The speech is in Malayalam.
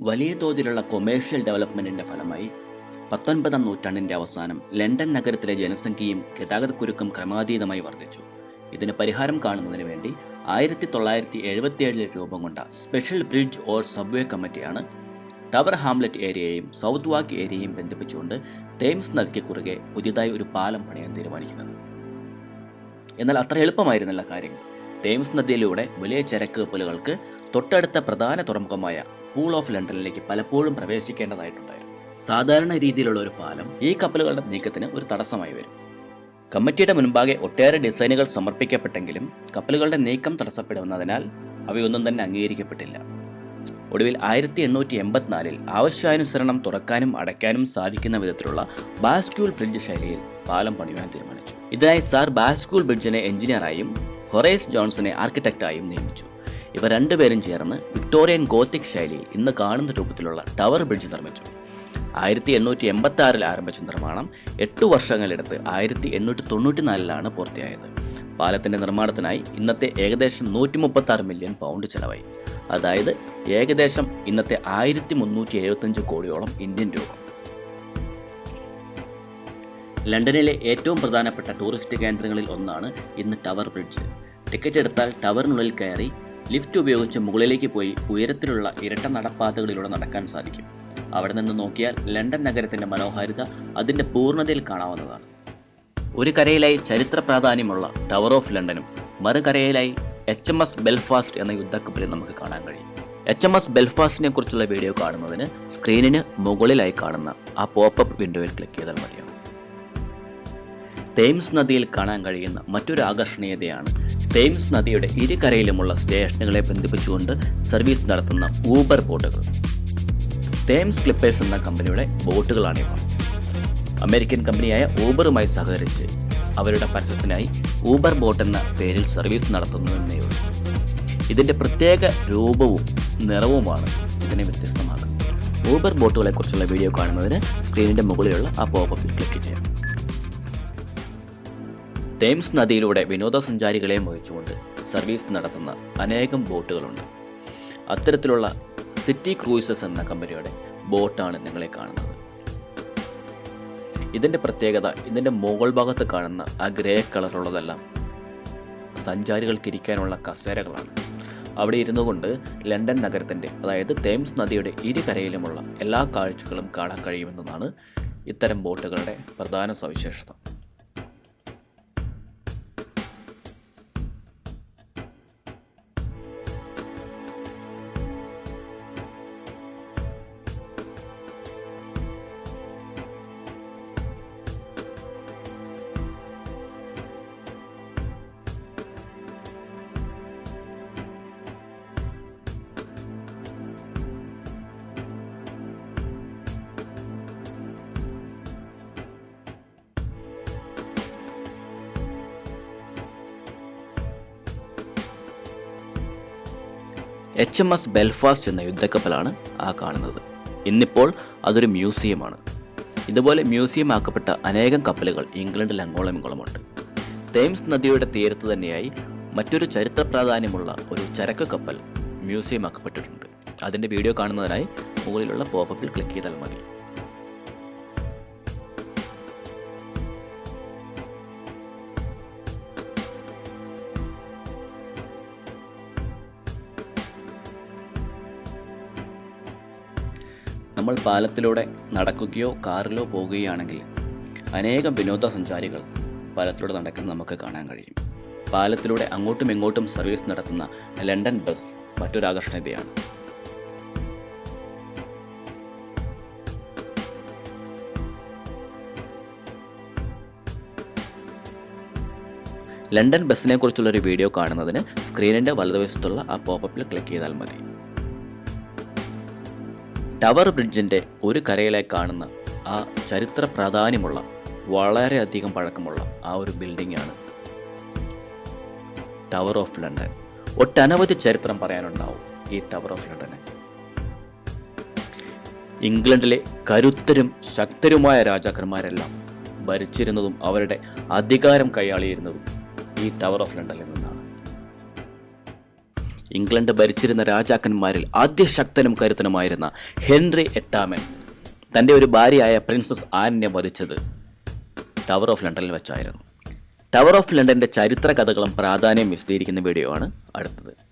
വലിയ തോതിലുള്ള കൊമേഴ്ഷ്യൽ ഡെവലപ്മെന്റിന്റെ ഫലമായി പത്തൊൻപതാം നൂറ്റാണ്ടിന്റെ അവസാനം ലണ്ടൻ നഗരത്തിലെ ജനസംഖ്യയും ഗതാഗതക്കുരുക്കും ക്രമാതീതമായി വർദ്ധിച്ചു. ഇതിന് പരിഹാരം കാണുന്നതിന് വേണ്ടി ആയിരത്തി തൊള്ളായിരത്തി എഴുപത്തിയേഴിൽ രൂപം കൊണ്ട സ്പെഷ്യൽ ബ്രിഡ്ജ് ഓർ സബ്വേ കമ്മിറ്റിയാണ് ടവർ ഹാംലെറ്റ് ഏരിയയും സൗത്ത് വാക്ക് ഏരിയയും ബന്ധിപ്പിച്ചുകൊണ്ട് തേംസ് നദിക്ക് കുറുകെ പുതിയതായി ഒരു പാലം പണിയാൻ തീരുമാനിക്കുന്നത്. എന്നാൽ അത്ര എളുപ്പമായിരുന്നില്ല കാര്യങ്ങൾ. തേംസ് നദിയിലൂടെ വലിയ ചരക്ക് കപ്പലുകൾക്ക് തൊട്ടടുത്ത പ്രധാന തുറമുഖമായ പൂൾ ഓഫ് ലണ്ടനിലേക്ക് പലപ്പോഴും പ്രവേശിക്കേണ്ടതായിട്ടുണ്ടായിരുന്നു. സാധാരണ രീതിയിലുള്ള ഒരു പാലം ഈ കപ്പലുകളുടെ നീക്കത്തിന് ഒരു തടസ്സമായി വരും. കമ്മിറ്റിയുടെ മുൻപാകെ ഒട്ടേറെ ഡിസൈനുകൾ സമർപ്പിക്കപ്പെട്ടെങ്കിലും കപ്പലുകളുടെ നീക്കം തടസ്സപ്പെടുന്നതിനാൽ അവയൊന്നും തന്നെ അംഗീകരിക്കപ്പെട്ടില്ല. ഒടുവിൽ ആയിരത്തി എണ്ണൂറ്റി എൺപത്തിനാലിൽ ആവശ്യാനുസരണം തുറക്കാനും അടയ്ക്കാനും സാധിക്കുന്ന വിധത്തിലുള്ള ബാസ്ക്യൂൾ ബ്രിഡ്ജ് ശൈലിയിൽ പാലം പണിയാൻ തീരുമാനിച്ചു. ഇതിനായി സാർ ബാസ്ക്യൂൾ ബ്രിഡ്ജിനെ എഞ്ചിനീയറായും ഹൊറേസ് ജോൺസനെ ആർക്കിടെക്റ്റായും നിയമിച്ചു. ഇവർ രണ്ടുപേരും ചേർന്ന് വിക്ടോറിയൻ ഗോത്തിക് ശൈലിയിൽ ഇന്ന് കാണുന്ന രൂപത്തിലുള്ള ടവർ ബ്രിഡ്ജ് നിർമ്മിച്ചു. ആയിരത്തി എണ്ണൂറ്റി എൺപത്തി ആറിൽ ആരംഭിച്ച നിർമ്മാണം എട്ട് വർഷങ്ങളെടുത്ത് ആയിരത്തി എണ്ണൂറ്റി തൊണ്ണൂറ്റി നാലിലാണ് പൂർത്തിയായത്. പാലത്തിന്റെ നിർമ്മാണത്തിനായി ഇന്നത്തെ ഏകദേശം നൂറ്റി മുപ്പത്തി മില്യൺ പൗണ്ട് ചെലവായി. അതായത് ഏകദേശം ഇന്നത്തെ ആയിരത്തി മുന്നൂറ്റി എഴുപത്തഞ്ച് കോടിയോളം ഇന്ത്യൻ രൂപ. ലണ്ടനിലെ ഏറ്റവും പ്രധാനപ്പെട്ട ടൂറിസ്റ്റ് കേന്ദ്രങ്ങളിൽ ഒന്നാണ് ഇന്ന് ടവർ ബ്രിഡ്ജ്. ടിക്കറ്റ് എടുത്താൽ ടവറിനുള്ളിൽ കയറി ലിഫ്റ്റ് ഉപയോഗിച്ച് മുകളിലേക്ക് പോയി ഉയരത്തിലുള്ള ഇരട്ട നടപ്പാതകളിലൂടെ നടക്കാൻ സാധിക്കും. അവിടെ നിന്ന് നോക്കിയാൽ ലണ്ടൻ നഗരത്തിന്റെ മനോഹാരിത അതിന്റെ പൂർണതയിൽ കാണാവുന്നതാണ്. ഒരു കരയിലായി ചരിത്ര പ്രാധാന്യമുള്ള ടവർ ഓഫ് ലണ്ടനും മറുകരയിലായി എച്ച് എം എസ് ബെൽഫാസ്റ്റ് എന്ന യുദ്ധക്കപ്പലിൽ നമുക്ക് കാണാൻ കഴിയും. എച്ച് എം എസ് ബെൽഫാസ്റ്റിനെ കുറിച്ചുള്ള വീഡിയോ കാണുന്നതിന് സ്ക്രീനിന് മുകളിലായി കാണുന്ന ആ പോപ്പപ്പ് വിൻഡോയിൽ ക്ലിക്ക് ചെയ്താൽ മതിയാവും തേംസ് നദിയിൽ കാണാൻ കഴിയുന്ന മറ്റൊരു ആകർഷണീയതയാണ് തേംസ് നദിയുടെ ഇരുകരയിലുമുള്ള സ്റ്റേഷനുകളെ ബന്ധിപ്പിച്ചുകൊണ്ട് സർവീസ് നടത്തുന്ന ഊബർ ബോട്ടുകൾ. തേംസ് ക്ലിപ്പേഴ്സ് എന്ന കമ്പനിയുടെ ബോട്ടുകളാണിവ അമേരിക്കൻ കമ്പനിയായ ഊബറുമായി സഹകരിച്ച് അവരുടെ പരസ്യത്തിനായി ഊബർ ബോട്ട് എന്ന പേരിൽ സർവീസ് നടത്തുന്നതെന്നേ ഉള്ളൂ. ഇതിന്റെ പ്രത്യേക രൂപവും നിറവുമാണ് ഇതിനെ വ്യത്യസ്തമാക്കുന്നത്. ഊബർ ബോട്ടുകളെക്കുറിച്ചുള്ള വീഡിയോ കാണുന്നതിന് സ്ക്രീനിന്റെ മുകളിലുള്ള ആ പോപ്പപ്പിൽ ക്ലിക്ക് ചെയ്യാം തേംസ് നദിയിലൂടെ വിനോദസഞ്ചാരികളെ വഹിച്ചുകൊണ്ട് സർവീസ് നടത്തുന്ന അനേകം ബോട്ടുകളുണ്ട്. അത്തരത്തിലുള്ള സിറ്റി ക്രൂയിസസ് എന്ന കമ്പനിയുടെ ബോട്ടാണ് നിങ്ങളെ കാണുന്നത്. ഇതിന്റെ പ്രത്യേകത ഇതിന്റെ മുകൾ ഭാഗത്ത് കാണുന്ന ആ ഗ്രേ കളറുള്ളതെല്ലാം സഞ്ചാരികൾക്ക് ഇരിക്കാനുള്ള കസേരകളാണ്. അവിടെ ഇരുന്നു കൊണ്ട് ലണ്ടൻ നഗരത്തിന്റെ അതായത് തേംസ് നദിയുടെ ഇരുകരയിലുമുള്ള എല്ലാ കാഴ്ചകളും കാണാൻ കഴിയുമെന്നതാണ് ഇത്തരം ബോട്ടുകളുടെ പ്രധാന സവിശേഷത. എച്ച് എം എസ് ബെൽഫാസ്റ്റ് എന്ന യുദ്ധക്കപ്പലാണ് ആ കാണുന്നത്. ഇന്നിപ്പോൾ അതൊരു മ്യൂസിയമാണ്. ഇതുപോലെ മ്യൂസിയം ആക്കപ്പെട്ട അനേകം കപ്പലുകൾ ഇംഗ്ലണ്ടിൽ അങ്ങോളം ഇങ്ങോളമുണ്ട് തേംസ് നദിയുടെ തീരത്ത് തന്നെയായി മറ്റൊരു ചരിത്ര പ്രാധാന്യമുള്ള ഒരു ചരക്ക് കപ്പൽ മ്യൂസിയം ആക്കപ്പെട്ടിട്ടുണ്ട് അതിന്റെ വീഡിയോ കാണുന്നതിനായി മുകളിലുള്ള പോപ്പപ്പിൽ ക്ലിക്ക് ചെയ്താൽ മതി. നമ്മൾ പാലത്തിലൂടെ നടക്കുകയോ കാറിലോ പോവുകയാണെങ്കിൽ അനേകം വിനോദസഞ്ചാരികൾ പാലത്തിലൂടെ നടക്കുന്നത് നമുക്ക് കാണാൻ കഴിയും. പാലത്തിലൂടെ അങ്ങോട്ടും ഇങ്ങോട്ടും സർവീസ് നടത്തുന്ന ലണ്ടൻ ബസ് മറ്റൊരു ആകർഷണീയതയാണ് ലണ്ടൻ ബസ്സിനെ കുറിച്ചുള്ളൊരു വീഡിയോ കാണുന്നതിന് സ്ക്രീനിന്റെ വലതുവശത്തുള്ള ആ പോപ്പപ്പിൽ ക്ലിക്ക് ചെയ്താൽ മതി. ടവർ ബ്രിഡ്ജിന്റെ ഒരു കരയിലെ കാണുന്ന ആ ചരിത്ര പ്രാധാന്യമുള്ള വളരെയധികം പഴക്കമുള്ള ആ ഒരു ബിൽഡിംഗാണ് ടവർ ഓഫ് ലണ്ടൻ. ഒട്ടനവധി ചരിത്രം പറയാനുണ്ടാവും ഈ ടവർ ഓഫ് ലണ്ടന്. ഇംഗ്ലണ്ടിലെ കരുത്തരും ശക്തരുമായ രാജാക്കന്മാരെല്ലാം ഭരിച്ചിരുന്നതും അവരുടെ അധികാരം കൈയാളിയിരുന്നതും ഈ ടവർ ഓഫ് ലണ്ടനിൽ നിന്നാണ്. ഇംഗ്ലണ്ട് ഭരിച്ചിരുന്ന രാജാക്കന്മാരിൽ ആദ്യ ആദ്യശക്തനും കരുത്തനുമായിരുന്ന ഹെൻറി എട്ടാമൻ തന്റെ ഒരു ഭാര്യയായ പ്രിൻസസ് ആനിനെ വധിച്ചത് ടവർ ഓഫ് ലണ്ടനിൽ വെച്ചായിരുന്നു. ടവർ ഓഫ് ലണ്ടന്റെ ചരിത്ര കഥകളും പ്രാധാന്യം വിശദീകരിക്കുന്ന വീഡിയോ ആണ് അടുത്തത്.